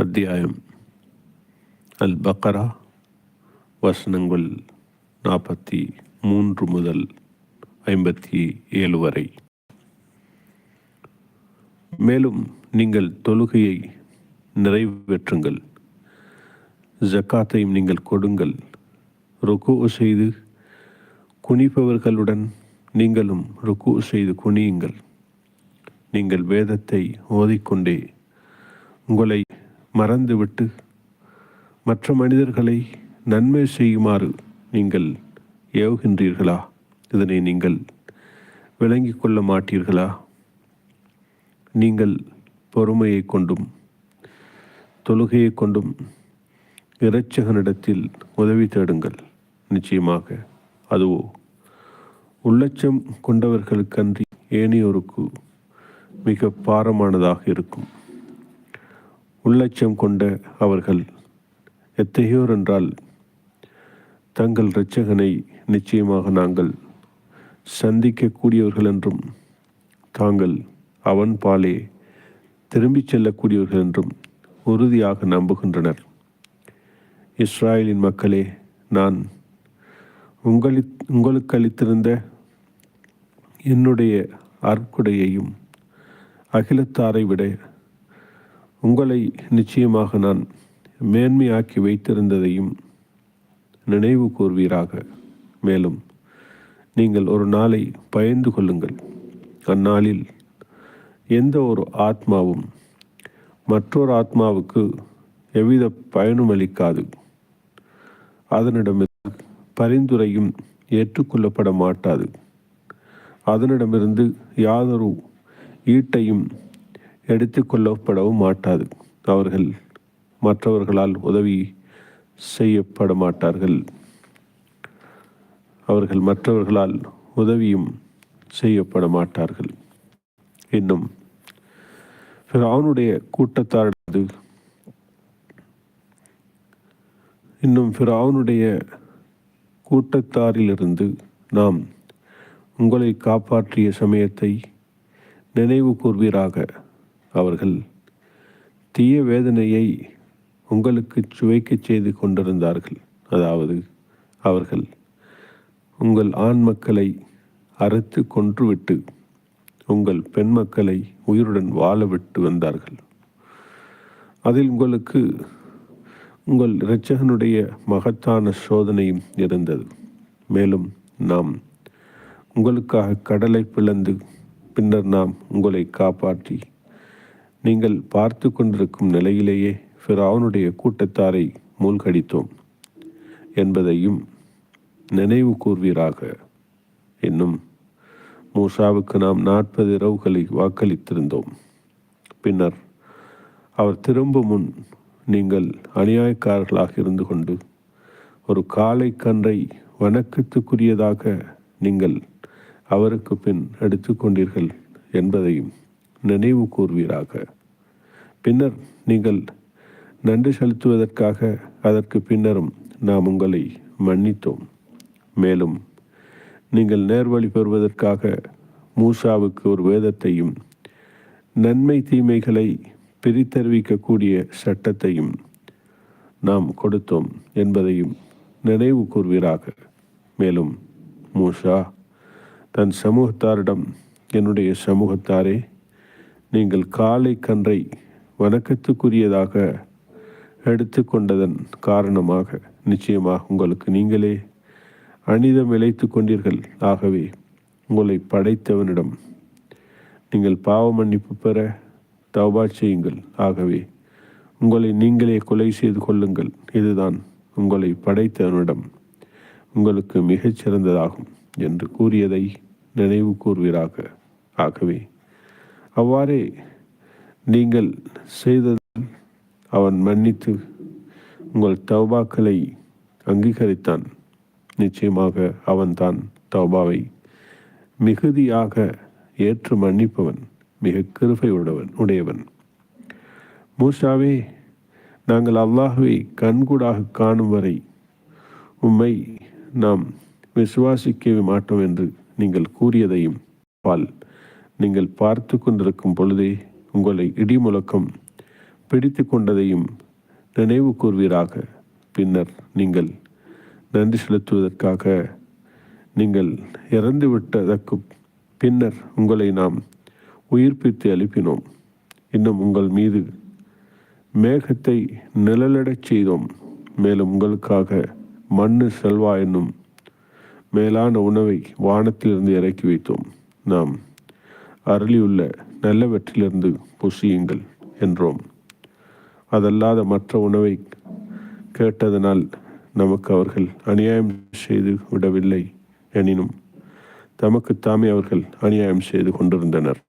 அத்தியாயம் அல் பக்கரா வசனங்கள் நாற்பத்தி மூன்று முதல் ஐம்பத்தி ஏழு வரை. மேலும் நீங்கள் தொழுகையை நிறைவேற்றுங்கள். ஜக்காத்தையும் நீங்கள் கொடுங்கள். ருக்கு செய்து குனிப்பவர்களுடன் நீங்களும் ருக்கு செய்து குனியுங்கள். நீங்கள் வேதத்தை ஓதிக்கொண்டே உங்களை மறந்துவிட்டு மற்ற மனிதர்களை நன்மை செய்யுமாறு நீங்கள் ஏவுகின்றீர்களா? இதனை நீங்கள் விளங்கிக் கொள்ள மாட்டீர்களா? நீங்கள் பொறுமையை கொண்டும் தொழுகையை கொண்டும் இறைச்சகனிடத்தில் உதவி தேடுங்கள். நிச்சயமாக அதுவோ உள்ளச்சம் கொண்டவர்களுக்கன்றி ஏனையோருக்கு மிக பாரமானதாக இருக்கும். உள்ளட்சம் கொண்ட அவர்கள் எத்தகையோர் என்றால் தங்கள் இரட்சகனை நிச்சயமாக நாங்கள் சந்திக்கக்கூடியவர்கள் என்றும் தாங்கள் அவன் பாலே திரும்பிச் செல்லக்கூடியவர்கள் என்றும் உறுதியாக நம்புகின்றனர். இஸ்ராயலின் மக்களே நான் உங்களி உங்களுக்கு அளித்திருந்த என்னுடைய அற்குடையையும் அகிலத்தாரை விட உங்களை நிச்சயமாக நான் மேன்மையாக்கி வைத்திருந்ததையும் நினைவு கூர்வீராக. மேலும் நீங்கள் ஒரு நாளை பயந்து கொள்ளுங்கள். அந்நாளில் எந்த ஒரு ஆத்மாவும் மற்றொரு ஆத்மாவுக்கு எவ்வித பயனும் அளிக்காது. அதனிடமிருந்து பரிந்துரையும் ஏற்றுக்கொள்ளப்பட மாட்டாது. அதனிடமிருந்து யாதொரு ஈட்டையும் எடுத்துக்கொள்ளப்படவும் மாட்டாது. அவர்கள் மற்றவர்களால் உதவி செய்யப்பட மாட்டார்கள். அவர்கள் மற்றவர்களால் உதவியும் செய்யப்பட மாட்டார்கள். இன்னும் ஃபிரௌனுடைய கூட்டத்தாரது இன்னும் ஃபிரௌனுடைய கூட்டத்தாரிலிருந்து நாம் உங்களை காப்பாற்றிய சமயத்தை நினைவு கூர்வீராக அவர்கள் தீய வேதனையை உங்களுக்கு சுவைக்கச் செய்து கொண்டிருந்தார்கள். அதாவது அவர்கள் உங்கள் ஆண் மக்களை அறுத்து கொன்றுவிட்டு உங்கள் பெண் மக்களை உயிருடன் வாழ விட்டு வந்தார்கள். அதில் உங்களுக்கு உங்கள் இரட்சகனுடைய மகத்தான சோதனையும் இருந்தது. மேலும் நாம் உங்களுக்காக கடலை பிளந்து பின்னர் நாம் உங்களை காப்பாற்றி நீங்கள் பார்த்து கொண்டிருக்கும் நிலையிலேயே ஃபிரௌனுடைய கூட்டத்தாரை மூழ்கடித்தோம் என்பதையும் நினைவு கூர்வீராக. இன்னும் மூசாவுக்கு நாம் நாற்பது இரவுகளை வாக்களித்திருந்தோம். பின்னர் அவர் திரும்பும் முன் நீங்கள் அநியாயக்காரர்களாக இருந்து கொண்டு ஒரு காலை கன்றை வணக்கத்துக்குரியதாக நீங்கள் அவருக்கு பின் எடுத்துக்கொண்டீர்கள் என்பதையும் நினைவு கூர்வீராக. பின்னர் நீங்கள் நன்றி செலுத்துவதற்காக அதற்கு பின்னரும் நாம் உங்களை மன்னித்தோம். மேலும் நீங்கள் நேர்வழி பெறுவதற்காக மூசாவுக்கு ஒரு வேதத்தையும் நன்மை தீமைகளை பிரித்தறிவிக்கக்கூடிய சட்டத்தையும் நாம் கொடுத்தோம் என்பதையும் நினைவு கூர்வீராக. மேலும் மூஷா தன் சமூகத்தாரிடம் என்னுடைய சமூகத்தாரே நீங்கள் காலை கன்றை வணக்கத்துக்குரியதாக எடுத்துக்கொண்டதன் காரணமாக நிச்சயமாக உங்களுக்கு நீங்களே அனிதம் இழைத்து கொண்டீர்கள். ஆகவே உங்களை படைத்தவனிடம் நீங்கள் பாவ மன்னிப்பு பெற தவபா செய்யுங்கள். ஆகவே உங்களை நீங்களே கொலை செய்து கொள்ளுங்கள். இதுதான் உங்களை படைத்தவனிடம் உங்களுக்கு மிகச் சிறந்ததாகும் என்று கூறியதை நினைவு கூறுவீராக ஆகவே அவ்வாறே நீங்கள் செய்ததால் அவன் மன்னித்து உங்கள் தௌபாக்களை அங்கீகரித்தான். நிச்சயமாக அவன்தான் தௌபாவை மிகுதியாக ஏற்று மன்னிப்பவன் மிக கிருபை உடவன் உடையவன். மூசாவே நாங்கள் அல்லாஹுவை கண்கூடாக காணும் வரை உம்மை நாம் விசுவாசிக்கவே மாட்டோம் என்று நீங்கள் கூறியதையும் பால். நீங்கள் பார்த்து கொண்டிருக்கும் பொழுதே உங்களை இடி முழக்கம் பிடித்து கொண்டதையும் நினைவு கூர்வீராக. பின்னர் நீங்கள் நன்றி செலுத்துவதற்காக நீங்கள் இறந்துவிட்டதற்கு பின்னர் உங்களை நாம் உயிர்ப்பித்து அனுப்பினோம் இன்னும் உங்கள் மீது மேகத்தை நிழலிடச் செய்தோம். மேலும் உங்களுக்காக மண்ணு செல்வா என்னும் மேலான உணவை வானத்திலிருந்து இறக்கி வைத்தோம். நாம் அருளியுள்ள நல்லவற்றிலிருந்து புசியுங்கள் என்றோம். அதல்லாத மற்ற உணவை கேட்டதனால் நமக்கு அவர்கள் அநியாயம் செய்து விடவில்லை எனினும் தமக்கு தாமே அவர்கள் அநியாயம் செய்து கொண்டிருந்தனர்.